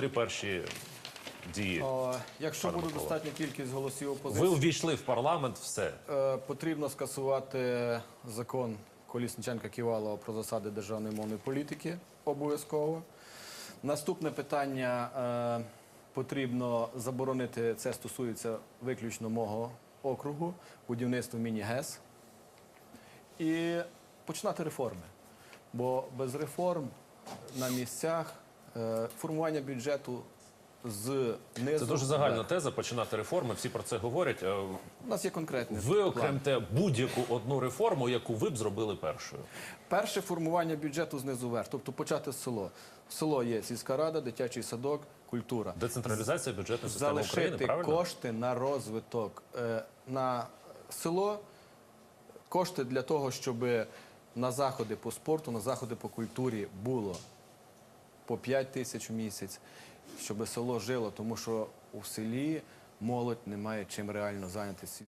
три перші дії. О, Якщо Пане буде Микола. достатня кількість голосів опозиції, Ви увійшли в парламент, все. е, потрібно скасувати закон Колісниченка Ківалова про засади державної мовної політики обов'язково. Наступне питання е, потрібно заборонити. Це стосується виключно мого округу, будівництво міні-ГЕС. І починати реформи. Бо без реформ на місцях формування бюджету з низу. Це дуже загальна теза. Починати реформи. Всі про це говорять. Е, У нас є конкретний Ви окремте будь-яку одну реформу, яку ви б зробили першою. Перше формування бюджету знизу вверх, тобто почати з село. Село є сільська рада, дитячий садок, культура. Децентралізація бюджетної системи України, Залишити правильно? кошти на розвиток е, на село, кошти для того, щоб на заходи по спорту, на заходи по культурі було по 5 тисяч в місяць, щоб село жило, тому що у селі молодь не має чим реально зайнятися.